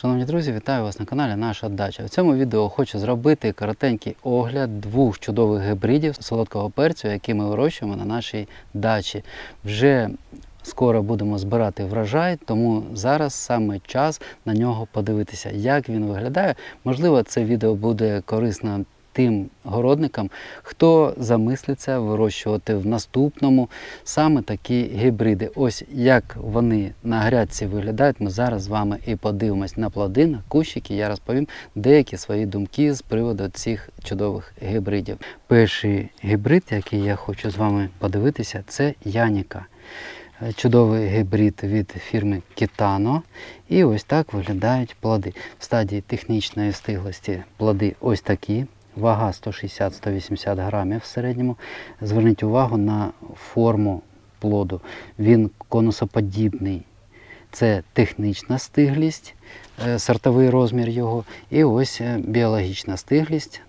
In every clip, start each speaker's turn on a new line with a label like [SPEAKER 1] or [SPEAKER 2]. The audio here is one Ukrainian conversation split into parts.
[SPEAKER 1] Шановні друзі, вітаю вас на каналі Наша Дача. В цьому відео хочу зробити коротенький огляд двох чудових гібридів солодкого перцю, які ми вирощуємо на нашій дачі. Вже скоро будемо збирати врожай, тому зараз саме час на нього подивитися, як він виглядає. Можливо, це відео буде корисно тим городникам, хто замислиться вирощувати в наступному саме такі гібриди. Ось як вони на грядці виглядають. Ми зараз з вами і подивимось на плоди, на кущики. Я розповім деякі свої думки з приводу цих чудових гібридів. Перший гібрид, який я хочу з вами подивитися, це Яніка. Чудовий гібрид від фірми Kitano. І ось так виглядають плоди. В стадії технічної стиглості плоди ось такі. Вага 160-180 грамів в середньому. Зверніть увагу на форму плоду. Він конусоподібний. Це технічна стиглість, е, сортовий розмір його. І ось е, біологічна стиглість,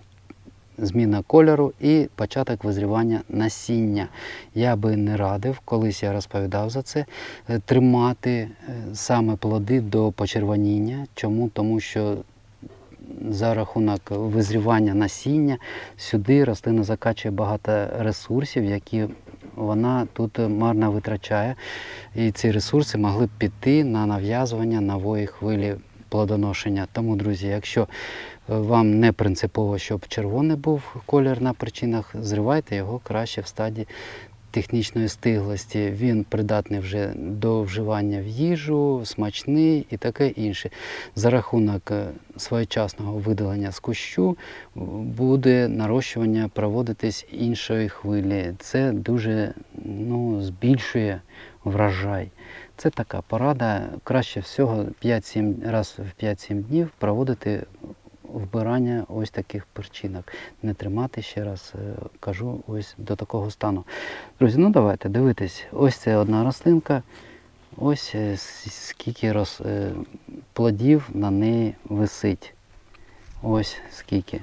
[SPEAKER 1] зміна кольору і початок визрівання насіння. Я би не радив, колись я розповідав за це, е, тримати саме плоди до почервоніння. Чому? Тому що за рахунок визрівання насіння сюди рослина закачує багато ресурсів, які вона тут марно витрачає. І ці ресурси могли б піти на нав'язування нової хвилі плодоношення. Тому, друзі, якщо е, вам не принципово, щоб червоний був колір на причинах, зривайте його краще в стадії технічної стиглості. Він придатний вже до вживання в їжу, смачний і таке інше. За рахунок е, своєчасного видалення з кущу буде нарощування проводитись іншої хвилі. Це дуже ну, збільшує врожай. Це така порада. Краще всього 5-7 раз в 5-7 днів проводити вбирання ось таких перчинок. Не тримати ще раз, е, кажу, ось до такого стану. Друзі, ну давайте дивитись. Ось це одна рослинка. Ось е, скільки роз, е, плодів на неї висить. Ось скільки.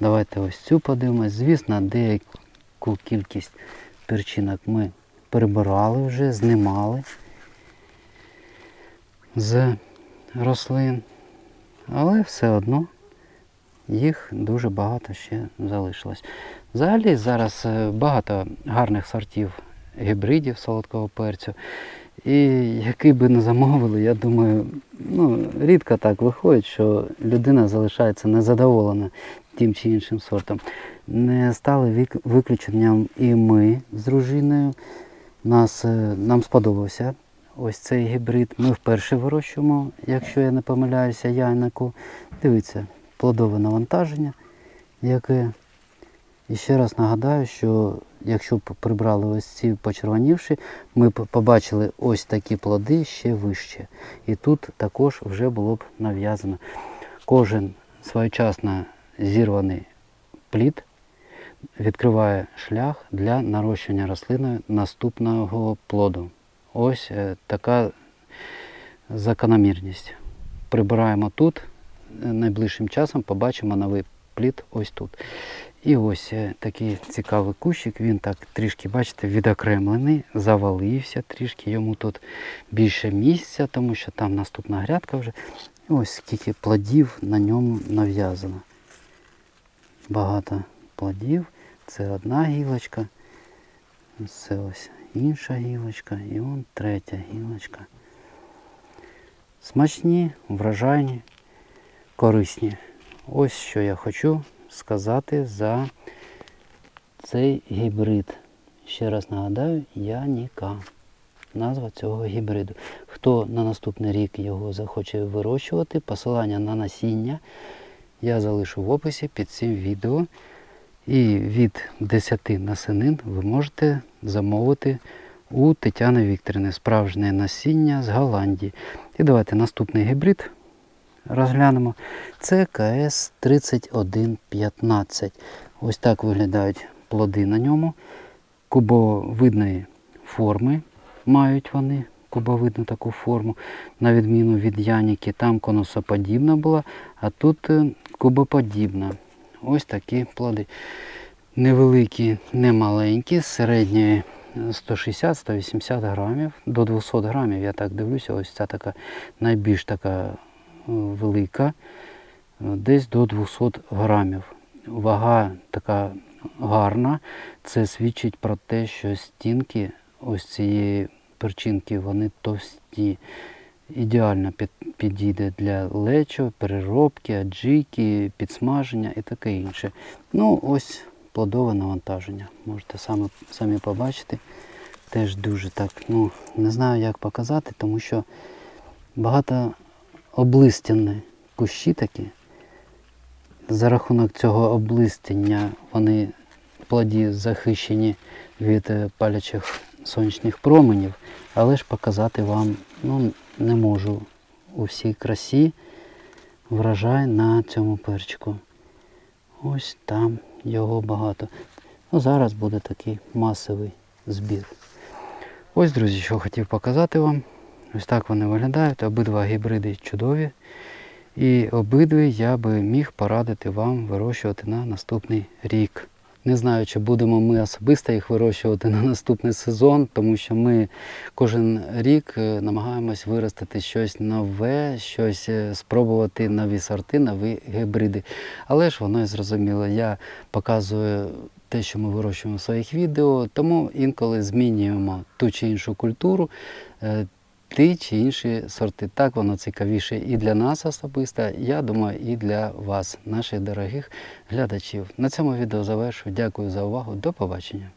[SPEAKER 1] Давайте ось цю подивимось. Звісно, деяку кількість перчинок ми прибирали вже, знімали з рослин. Але все одно їх дуже багато ще залишилось. Взагалі зараз е, багато гарних сортів гібридів солодкого перцю. І який би не замовили, я думаю, ну, рідко так виходить, що людина залишається незадоволена тим чи іншим сортом. Не стали вик- виключенням і ми з дружиною. Нас, е, нам сподобався ось цей гібрид. Ми вперше вирощуємо, якщо я не помиляюся, яйнику. Дивіться, плодове навантаження, яке. І ще раз нагадаю, що якщо б прибрали ось ці почервонівші, ми б побачили ось такі плоди ще вище. І тут також вже було б нав'язано. Кожен своєчасно зірваний плід відкриває шлях для нарощення рослиною наступного плоду. Ось е, така закономірність. Прибираємо тут, найближчим часом побачимо новий плід ось тут. І ось е, такий цікавий кущик, він так трішки, бачите, відокремлений, завалився трішки, йому тут більше місця, тому що там наступна грядка вже. І ось скільки плодів на ньому нав'язано. Багато плодів. Це одна гілочка, це ось інша гілочка і он третя гілочка. Смачні, вражайні, корисні. Ось що я хочу сказати за цей гібрид. Ще раз нагадаю, Яніка. Назва цього гібриду. Хто на наступний рік його захоче вирощувати, посилання на насіння я залишу в описі під цим відео. І від 10 насенин ви можете замовити у Тетяни Вікторівни справжнє насіння з Голландії. І давайте наступний гібрид розглянемо. Це КС 3115. Ось так виглядають плоди на ньому. Кубовидної форми мають вони. Кубовидну таку форму, на відміну від Яніки, там конусоподібна була, а тут е, кубоподібна. Ось такі плоди. Невеликі, не маленькі, середньої 160-180 грамів, до 200 грамів, я так дивлюся, ось ця така найбільш така велика, е, десь до 200 грамів. Вага така гарна. Це свідчить про те, що стінки ось цієї перчинки вони товсті. Ідеально підійде для лечо, переробки, аджики, підсмаження і таке інше. Ну, ось плодове навантаження. Можете самі, самі побачити. Теж дуже так, ну, не знаю, як показати, тому що багато облистяні кущі такі. За рахунок цього облистяння вони плоді захищені від е, палячих сонячних променів, але ж показати вам ну, не можу у всій красі врожай на цьому перчику. Ось там його багато. Ну, зараз буде такий масовий збір. Ось, друзі, що хотів показати вам. Ось так вони виглядають. Обидва гібриди чудові. І обидві я би міг порадити вам вирощувати на наступний рік. Не знаю, чи будемо ми особисто їх вирощувати на наступний сезон, тому що ми кожен рік е, намагаємось виростити щось нове, щось е, спробувати нові сорти, нові гібриди. Але ж воно і зрозуміло, я показую те, що ми вирощуємо в своїх відео, тому інколи змінюємо ту чи іншу культуру. Ті чи інші сорти. Так воно цікавіше і для нас особисто, я думаю, і для вас, наших дорогих глядачів. На цьому відео завершую. Дякую за увагу. До побачення.